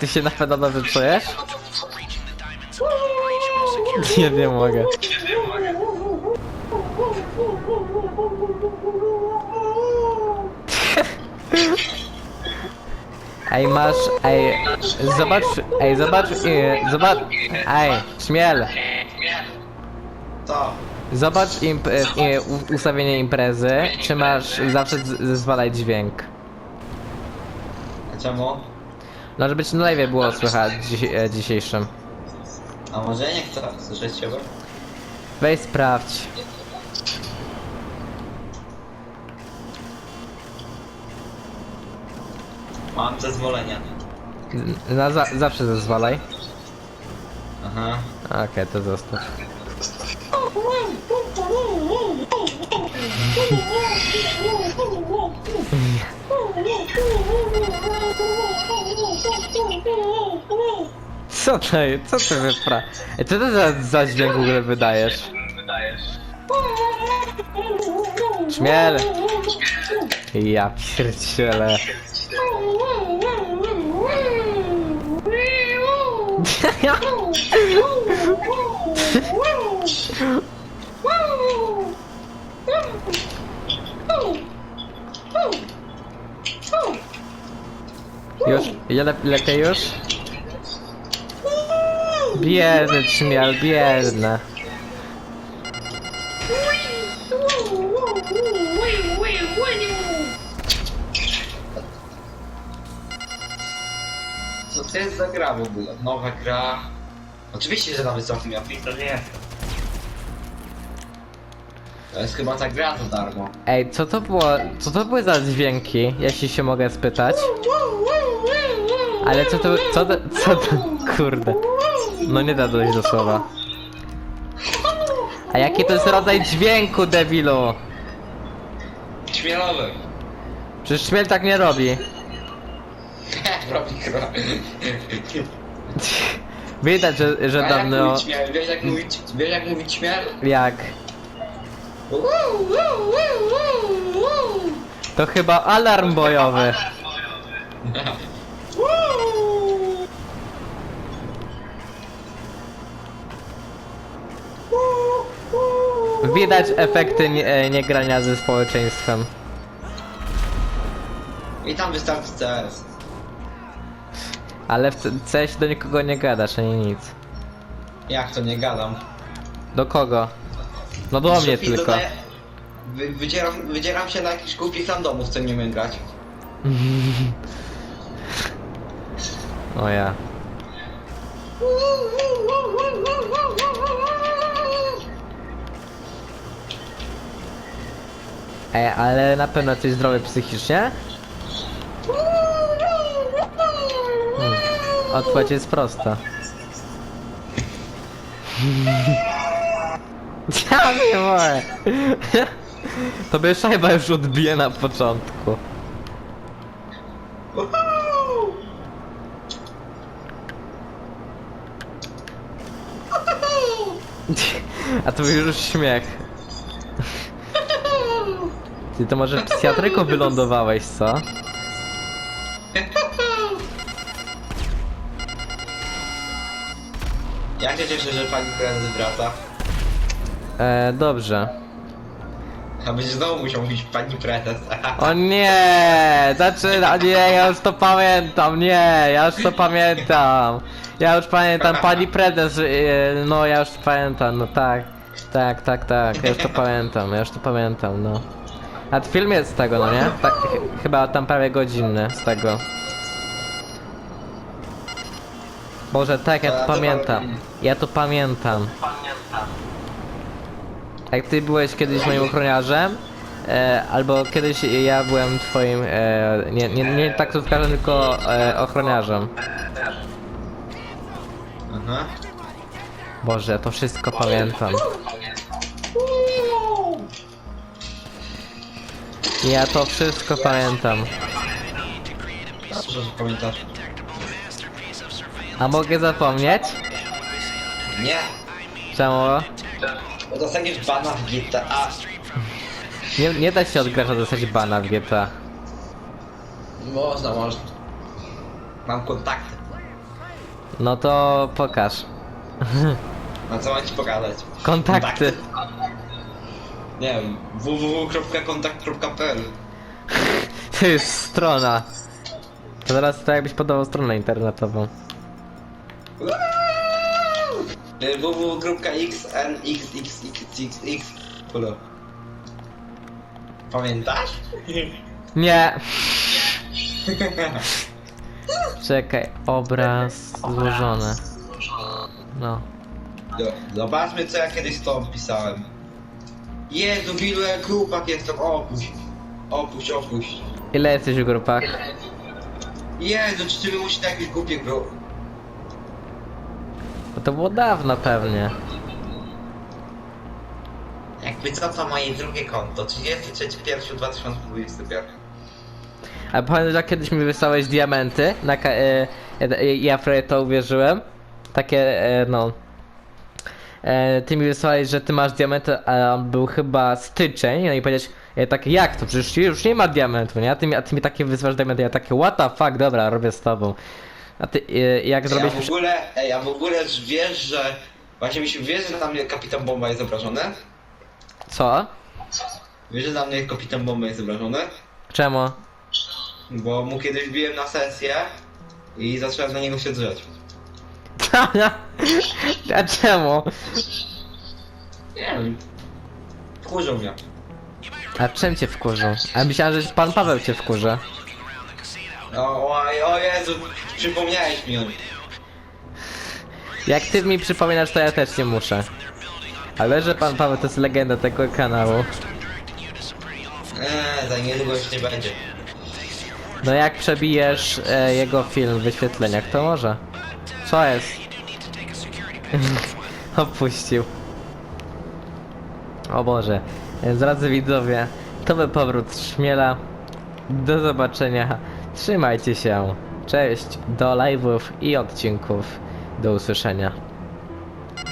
Ty się na pewno dobrze czujesz? Nie, nie mogę. Ej, masz, ej, zobacz, ej, zobacz, e, zobacz, ej, śmiel, Co? zobacz imp, e, e, ustawienie imprezy, czy masz zawsze z- zezwalać dźwięk. A czemu? No, żeby ci na live było słychać dziś, e, dzisiejszym. A może ja nie chcę słyszeć ciebie? Weź sprawdź. Mam zezwolenie. Na za, zawsze zezwalaj. Aha. Okej, to zostaw. Co to? Co ty wypra... Ej, Co to za, za dźwięk w ogóle wydajesz? Śmiel! Ja pierdzielę. Już? Ja lep lepiej już? Biedny trzmiel, biedny. Co to jest za gra w ogóle? Nowa gra. Oczywiście, że na wysokim ja to nie jest. To jest chyba ta gra za darmo. Ej, co to było, co to były za dźwięki, jeśli się mogę spytać? Ale co to, co to, co to, kurde. No nie da dojść do słowa. A jaki to jest rodzaj dźwięku, debilu? Śmielowy. Przecież śmiel tak nie robi. Robi gra. Widać, że, że A jak dawno... mówić śmiel? Wiesz jak mówić, wiesz jak mówić śmiel? Jak? To chyba alarm bojowy. Widać efekty nie, e, niegrania ze społeczeństwem. I tam wystarczy CS. Ale w C- CS do nikogo nie gadasz ani nic. Jak to nie gadam? Do kogo? No do mnie tylko. Wy, wydzieram, wydzieram się na jakichś głupich randomów, co nie umiem grać. O ja. Ej, ale na pewno jesteś zdrowy psychicznie? Hmm. Odpowiedź jest prosta. Ja nie mogę. Tobie szajba już odbije na początku. A to już śmiech. Ty to może w psychiatryku wylądowałeś, co? Ja się cieszę, że pani prezes wraca. E, dobrze. A będzie znowu musiał mówić pani prezes. O nie! Zaczyna, nie, ja już to pamiętam, nie, ja już to pamiętam. Ja już pamiętam, pani prezes, e, no ja już to pamiętam, no tak. Tak, tak, tak, ja już to pamiętam, ja już to pamiętam, no. A film jest z tego, no nie? Tak, ch chyba tam prawie godzinny z tego. Boże, tak, ja To to ja to pamiętam. pamiętam. Ja to pamiętam. Jak ty byłeś kiedyś moim ochroniarzem, e, albo kiedyś ja byłem twoim, e, nie, nie, nie taksówkarzem, tylko e, ochroniarzem. Aha. Boże, to wszystko pamiętam. Ja to wszystko pamiętam. Dobrze, że pamiętasz. A mogę zapomnieć? Nie. Czemu? Bo dostaniesz bana w GTA. Nie, nie da się od gracza dostać bana w GTA. Można, można. Mam kontakty. No to pokaż. No co mam ci pokazać? Kontakty. Nie wiem, www.kontakt.pl To jest strona. To teraz to jakbyś podawał stronę internetową. Y, www.xnxxxxx Kule. Pamiętasz? Nie. Czekaj, obraz złożony. No. Do- Zobaczmy co ja kiedyś z tobą pisałem. Jezu, w ilu grupach jestem, opuść. Opuść, opuść. Ile jesteś w grupach? Jezu, czy ty musisz na jakieś głupie gru... Bo to było dawno pewnie. Jakby co, to moje drugie konto, 33.1.2021. A pamiętasz jak kiedyś mi wysłałeś diamenty? Na ka- e, e, ja w to uwierzyłem. Takie, e, no. E, ty mi wysłałeś, że ty masz diamenty, a on był chyba styczeń. No i powiedziałeś, ja takie, jak to? Przecież już nie ma diamentu, nie? A ty mi, a ty mi takie wysłasz diamenty, ja takie, what the fuck, dobra, robię z tobą. A ty, e, jak Ja zrobisz... w ogóle, ej, a w ogóle wiesz, że... Właśnie mi się wiesz, że mnie kapitan bomba jest obrażony? Co? Wiesz, że na mnie kapitan bomba jest obrażony? Czemu? Bo mu kiedyś biłem na sesję i zacząłem na niego się drzeć. A czemu? Nie wiem. Wkurzył mnie. A czym cię wkurzył? A myślałem, że pan Paweł cię wkurza. O, o, o Jezu, przypomniałeś mi o nim. Jak ty mi przypominasz, to ja też nie muszę. Ale że pan Paweł to jest legenda tego kanału. Eee, za niedługo już nie będzie. No jak przebijesz e, jego film w wyświetleniach, to może. Co jest? Opuścił. O Boże. Drodzy widzowie, to był powrót Szmiela. Do zobaczenia. Trzymajcie się. Cześć. Do live'ów i odcinków. Do usłyszenia.